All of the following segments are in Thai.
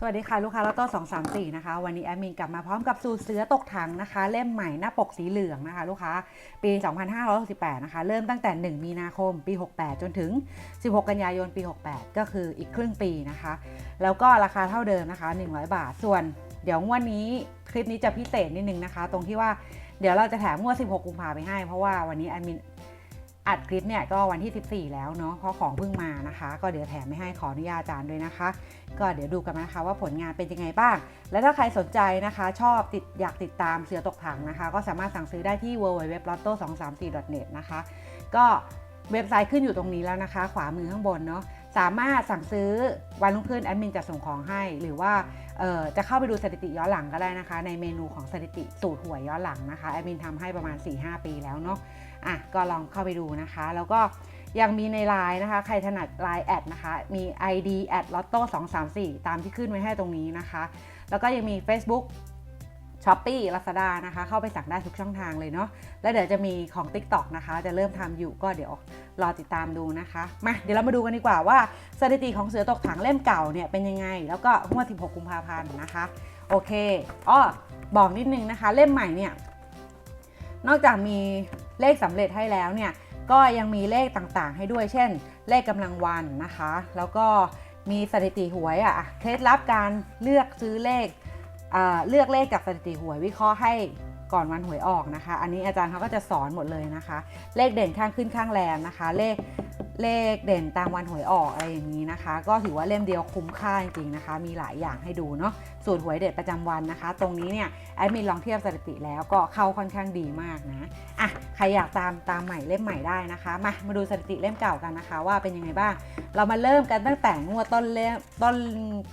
สวัสดีค่ะ ลูกค้าลอตโต้234นะคะ วันนี้แอดมินกลับมาพร้อมกับสูตรเสือตกถังนะคะ เล่มใหม่หน้าปกสีเหลืองนะคะ ลูกค้าปี 2568 นะคะ เริ่มตั้งแต่ 1 มีนาคมปี 68 จนถึง 16 กันยายนปี 68 ก็คืออีกครึ่งปีนะคะ แล้วก็ราคาเท่าเดิมนะคะ 100 บาท ส่วนเดี๋ยวงวดนี้คลิปนี้จะพิเศษนิดนึงนะคะ ตรงที่ว่าเดี๋ยวเราจะแถมงวด 16 กุมภาไปให้ เพราะว่าวันนี้แอดมิน อัดคลิปเนี่ยก็วันที่ 14 แล้วเนาะเพราะของเพิ่งมานะคะ ก็เดี๋ยวแถมไม่ให้ขออนุญาตอาจารย์ด้วยนะคะ ก็เดี๋ยวดูกันนะคะว่าผลงานเป็นยังไงบ้าง และถ้าใครสนใจนะคะ ชอบติดอยากติดตามเสือตกถังนะคะ ก็สามารถสั่งซื้อได้ที่ www.lotto234.net นะคะ ก็เว็บไซต์ขึ้นอยู่ตรงนี้แล้วนะคะ ขวามือข้างบนเนาะ สามารถสั่งซื้อวันรุ่งขึ้นแอดมินจะส่งของให้ หรือว่าจะเข้าไปดูสถิติย้อนหลังก็ได้นะคะ ในเมนูของสถิติสูตรหวยย้อนหลังนะคะแอดมินทำให้ประมาณ 4-5 ปีแล้วเนาะอะก็ลองเข้าไปดูนะคะ แล้วก็ยังมีในไลน์นะคะ ใครถนัดไลน์แอดนะคะ มี ID แอดลอตโต้234 ตามที่ขึ้นไว้ให้ตรงนี้นะคะ แล้วก็ยังมี Facebook s h o p e e Lazada นะคะ เข้าไปสั่งได้ทุกช่องทางเลยเนาะ แล้วเดี๋ยวจะมีของ TikTok นะคะ จะเริ่มทำอยู่ก็เดี๋ยวรอติดตามดูนะคะ มาเดี๋ยวเรามาดูกันดีกว่าว่าสถิติของเสือตกถังเล่มเก่าเนี่ยเป็นยังไง แล้วก็งวด 16 กุมภาพันธ์นะคะ โอเคอ้อบอกนิดนึงนะคะ เล่มใหม่เนี่ย นอกจากมีเลขสำเร็จให้แล้วเนี่ย ก็ยังมีเลขต่างๆ ให้ด้วย เช่น เลขกำลังวันนะคะ แล้วก็มีสถิติหวยอะ เคล็ดลับการเลือกซื้อเลข เลือกเลขจากสถิติหวยวิเคราะห์ให้ก่อนวันหวยออกนะคะ อันนี้อาจารย์เขาก็จะสอนหมดเลยนะคะ เลขเด่นข้างขึ้นข้างแรมนะคะ เลข เลขเด่นตามวันหวยออกอะไรอย่างนี้นะคะ ก็ถือว่าเล่มเดียวคุ้มค่าจริงๆนะคะ มีหลายอย่างให้ดูเนาะสูตรหวยเด็ดประจำวันนะคะ ตรงนี้เนี่ยแอดมินลองเทียบสถิติแล้วก็เข้าค่อนข้างดีมากนะอะใครอยากตามตามใหม่เล่มใหม่ได้นะคะมามาดูสถิติเล่มเก่ากันนะคะ ว่าเป็นยังไงบ้าง เรามาเริ่มกันตั้งแต่งวดต้นเล่มต้น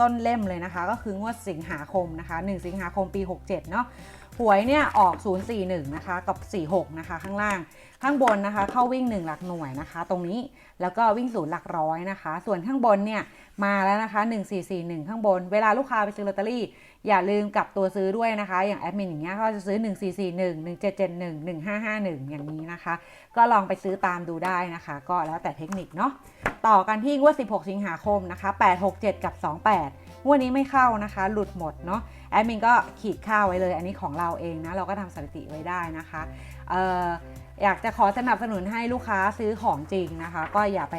ต้นเล่มเลยนะคะ ก็คืองวดสิงหาคมนะคะ 1 สิงหาคมปี 67 เนาะ หวยเนี่ยออก 041 นะคะ กับ 46 นะคะ ข้างล่าง ข้างบนนะคะ เข้าวิ่ง 1 หลักหน่วยนะคะ ตรงนี้ แล้วก็วิ่งศูนย์หลักร้อยนะคะ ส่วนข้างบนเนี่ย มาแล้วนะคะ 1441 ข้างบน เวลาลูกค้าไปซื้อลอตเตอรี่ อย่าลืมกลับตัวซื้อด้วยนะคะ อย่างแอดมินอย่างเงี้ยเขาจะซื้อ 1441 1771 1551 อย่างนี้นะคะ ก็ลองไปซื้อตามดูได้นะคะ ก็แล้วแต่เทคนิคเนาะ ต่อกันที่งวด 16 สิงหาคมนะคะ 867 กับ 28 งวดนี้ไม่เข้านะคะ หลุดหมดเนาะ แอดมินก็ขีดค่าไว้เลย อันนี้ของเราเองนะ เราก็ทำสถิติไว้ได้นะคะเอยากจะขอสนับสนุนให้ลูกค้าซื้อของจริงนะคะ ก็อย่าไป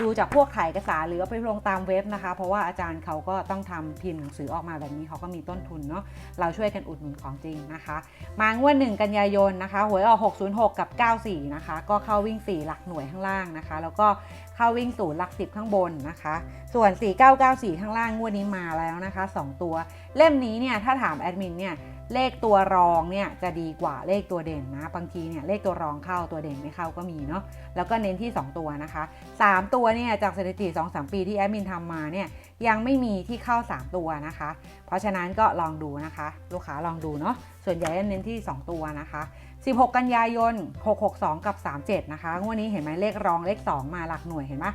ดูจากพวกถ่ายเอกสารหรือว่าไปลงตามเว็บนะคะ เพราะว่าอาจารย์เขาก็ต้องทำพิมพ์หนังสือออกมาแบบนี้เขาก็มีต้นทุนเนาะเราช่วยกันอุดหนุนของจริงนะคะ มางวด1กันยายนนะคะหวยออก 606 กับ 94 นะคะ ก็เข้าวิ่ง 4 หลักหน่วยข้างล่างนะคะ แล้วก็เข้าวิ่งศูนย์หลัก 10 ข้างบนนะคะ ส่วน 4994 ข้างล่างงวดนี้มาแล้วนะคะ 2 ตัว เล่มนี้เนี่ยถ้าถามแอดมินเนี่ย เลขตัวรองเนี่ยจะดีกว่าเลขตัวเด่นนะ บางทีเนี่ยเลขตัวรองเข้าตัวเด่นไม่เข้าก็มีเนาะ แล้วก็เน้นที่ 2 ตัวนะคะ 3 ตัวเนี่ยจากสถิติ2-3ปีที่แอดมินทำมาเนี่ยยังไม่มีที่เข้า 3 ตัวนะคะ เพราะฉะนั้นก็ลองดูนะคะ ลูกค้าลองดูเนาะ ส่วนใหญ่จะเน้นที่ 2 ตัวนะคะ 16 กันยายน 662 กับ 37 นะคะ งวดนี้เห็นไหมเลขรองเลข 2 มาหลักหน่วยเห็นไหม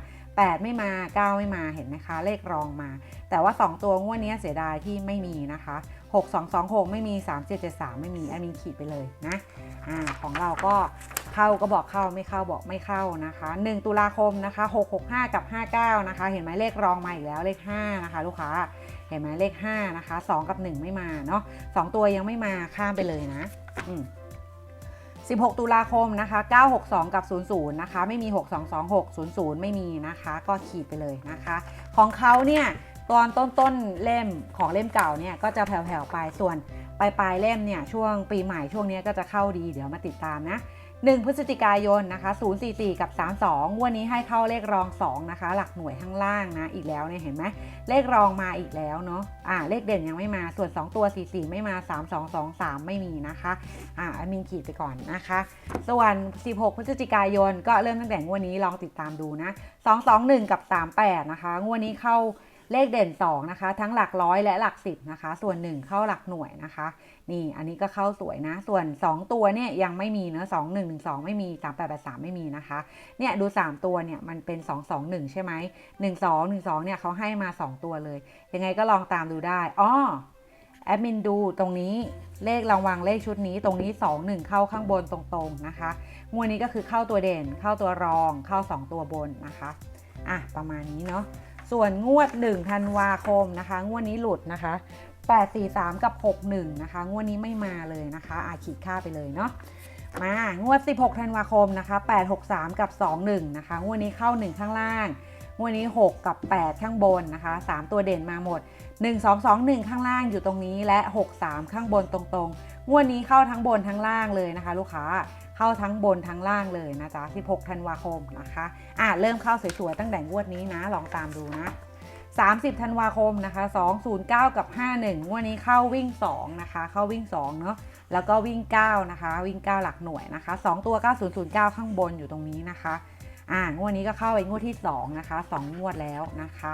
8 ไม่มา 9 ไม่มาเห็นไหมคะ เลขรองมา แต่ว่า 2 ตัวงวดนี้เสียดายที่ไม่มีนะคะ 6226 ไม่มี 3773 ไม่มีแอดมินขีดไปเลยนะอ่าของเราก็เข้าก็บอกเข้าไม่เข้าบอกไม่เข้านะคะ 1 ตุลาคมนะคะ 665 กับ 59 นะคะ เห็นไหมเลขรองมาอีกแล้วเลข 5 นะคะ ลูกค้าเห็นไหมเลข 5 นะคะ 2 กับ 1 ไม่มาเนาะ2ตัวยังไม่มาข้ามไปเลยนะอืม 16 ตุลาคมนะคะ 962 กับ 00 นะคะ ไม่มี 6226 00 ไม่มีนะคะ ก็ขีดไปเลยนะคะ ของเขาเนี่ยตอนต้นต้นๆเล่มของเล่มเก่าเนี่ยก็จะแผ่วๆไป ส่วนปลายปลายๆเล่มเนี่ยช่วงปีใหม่ช่วงนี้ก็จะเข้าดีเดี๋ยวมาติดตามนะ 1 พฤศจิกายนนะคะ044 กับ 32งวันนี้ให้เข้าเลขรอง 2 นะคะ หลักหน่วยข้างล่างนะ อีกแล้วเนี่ยเห็นไหมเลขรองมาอีกแล้วเนาะอ่าเลขเด่นยังไม่มาส่วน 2 ตัว 44 ไม่มา 3223 ไม่มีนะคะอ่าอมินขีดไปก่อนนะคะ ส่วน 16 พฤศจิกายนก็เริ่มตั้งแต่งวดนี้ลองติดตามดูนะ221 กับ 38 นะคะ งวดนี้เข้า เลขเด่น 2 นะคะ ทั้งหลักร้อยและหลัก 10 นะคะ ส่วน 1 เข้าหลักหน่วยนะคะ นี่อันนี้ก็เข้าสวยนะ ส่วน 2 ตัวเนี่ยยังไม่มีเนอะ2 1 1 2ไม่มี3 8 8 3ไม่มีนะคะ เนี่ยดู 3 ตัวเนี่ยมันเป็น 2 2 1 ใช่ไหม1 2 1 2เนี่ยเขาให้มา 2 ตัวเลย ยังไงก็ลองตามดูได้อ้อแอดมินดูตรงนี้เลขรางวังเลขชุดนี้ตรงนี้ 2 1 เข้าข้างบนตรงๆนะคะ งวดนี้ก็คือเข้าตัวเด่นเข้าตัวรองเข้า 2 ตัวบนนะคะ อะ ประมาณนี้เนาะ ส่วนงวด1ธันวาคมนะคะ งวดนี้หลุดนะคะ 843 กับ 61 นะคะ งวดนี้ไม่มาเลยนะคะ อาขีดค่าไปเลยเนาะมางวด 16 ธันวาคมนะคะ 863 กับ 21 นะคะ งวดนี้เข้า 1 ข้างล่าง งวดนี้ 6 กับ 8 ข้างบนนะคะ 3 ตัวเด่นมาหมด 1 2 2 1 ข้างล่างอยู่ตรงนี้และ 6 3 ข้างบนตรงๆ งวดนี้เข้าทั้งบนทั้งล่างเลยนะคะ ลูกค้า เข้าทั้งบนทั้งล่างเลยนะจ๊ะ16ธันวาคมนะคะอะเริ่มเข้าสวยๆตั้งแต่งวดนี้นะ ลองตามดูนะ 30ธันวาคมนะคะ209 กับ 51งวดนี้เข้าวิ่ง 2 นะคะ เข้าวิ่ง2เนาะแล้วก็วิ่ง 9 นะคะ วิ่ง 9 หลักหน่วยนะคะ 2 ตัว 9009 ข้างบนอยู่ตรงนี้นะคะอ่างวดนี้ก็เข้าไปงวดที่ 2 นะคะ 2 งวดแล้วนะคะ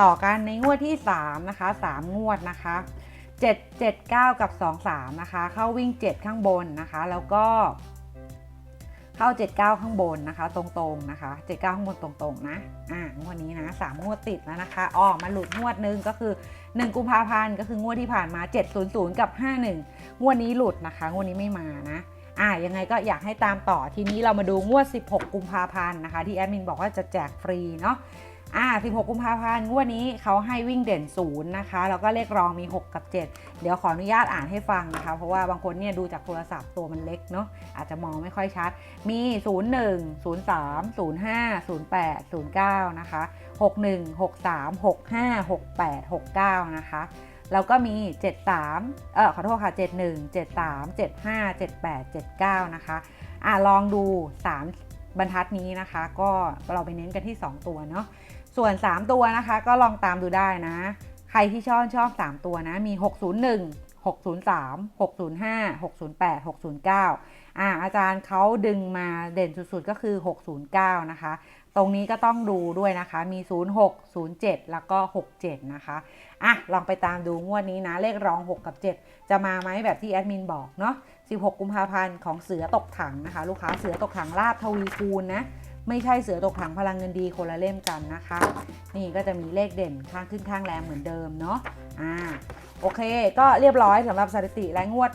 ต่อกันในงวดที่ 3 นะคะ 3 งวดนะคะ 7 7 9 กับ 2 3 นะคะ เข้าวิ่ง 7 ข้างบนนะคะ แล้วก็ เข้า 79 ข้างบนนะคะ ตรงๆนะคะ 79 ข้างบนตรงๆนะอ่างวดนี้นะ3งวดติดแล้วนะคะอ๋อมาหลุดงวดนึงก็คือ 1 กุมภาพันธ์ก็คืองวดที่ผ่านมา 700 กับ 51 งวดนี้หลุดนะคะ งวดนี้ไม่มานะอ่ายังไงก็อยากให้ตามต่อทีนี้เรามาดูงวด 16 กุมภาพันธ์นะคะ ที่แอดมินบอกว่าจะแจกฟรีเนาะ อ่า16 กุมภาพันธ์งวดนี้เขาให้วิ่งเด่นศูนย์นะคะแล้วก็เลขรองมี 6 กับ 7 เดี๋ยวขออนุญาตอ่านให้ฟังนะคะ เพราะว่าบางคนเนี่ยดูจากโทรศัพท์ตัวมันเล็กเนาะอาจจะมองไม่ค่อยชัด มี 01 03 05 08 09 นะคะ 61 63 65 68 69 นะคะแล้วก็มี 73 เออขอโทษค่ะ 71 73 75 78 79 นะคะ อะลองดู 3 บรรทัดนี้นะคะ ก็เราไปเน้นกันที่ 2 ตัวเนาะ ส่วน 3 ตัวนะคะ ก็ลองตามดูได้นะ ใครที่ชอบชอบ 3 ตัวนะ มี 601 603 605 608 609อ่าอาจารย์เขาดึงมาเด่นสุดๆก็คือ 609 นะคะ ตรงนี้ก็ต้องดูด้วยนะคะ มี 06 07 แล้วก็ 67 นะคะ อะ ลองไปตามดูงวดนี้นะ เลขรอง 6 กับ 7 จะมาไหมแบบที่แอดมินบอกเนาะ 16 กุมภาพันธ์ของเสือตกถังนะคะ ลูกค้าเสือตกถังลาบทวีคูณนะ ไม่ใช่เสือตกถังพลังเงินดีคนละเล่มกันนะคะ นี่ก็จะมีเลขเด่นข้างขึ้นข้างแรงเหมือนเดิมเนาะอ่าโอเค ก็เรียบร้อยสำหรับสถิติและงวด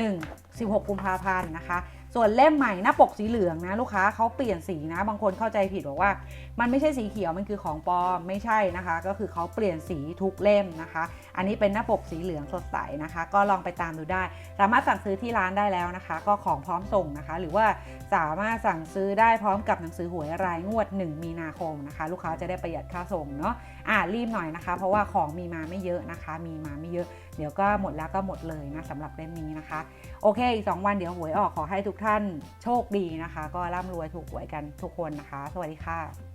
1 16 กุมภาพันธ์นะคะ ส่วนเล่มใหม่หน้าปกสีเหลืองนะลูกค้าเขาเปลี่ยนสีนะ บางคนเข้าใจผิดบอกว่า มันไม่ใช่สีเขียวมันคือของปลอมไม่ใช่นะคะ ก็คือเขาเปลี่ยนสีทุกเล่มนะคะ อันนี้เป็นหน้าปกสีเหลืองสดใสนะคะ ก็ลองไปตามดูได้ สามารถสั่งซื้อที่ร้านได้แล้วนะคะ ก็ของพร้อมส่งนะคะ หรือว่าสามารถสั่งซื้อได้พร้อมกับหนังสือหวยรายงวด 1 มีนาคมนะคะ ลูกค้าจะได้ประหยัดค่าส่งเนาะอ่ารีบหน่อยนะคะ เพราะว่าของมีมาไม่เยอะนะคะ มีมาไม่เยอะ เดี๋ยวก็หมดแล้วก็หมดเลยนะสำหรับเล่มนี้นะคะ โอเคอีก2วันเดี๋ยวหวยออกขอให้ทุกท่านโชคดีนะคะ ก็ร่ำรวยถูกหวยกันทุกคนนะคะ สวัสดีค่ะ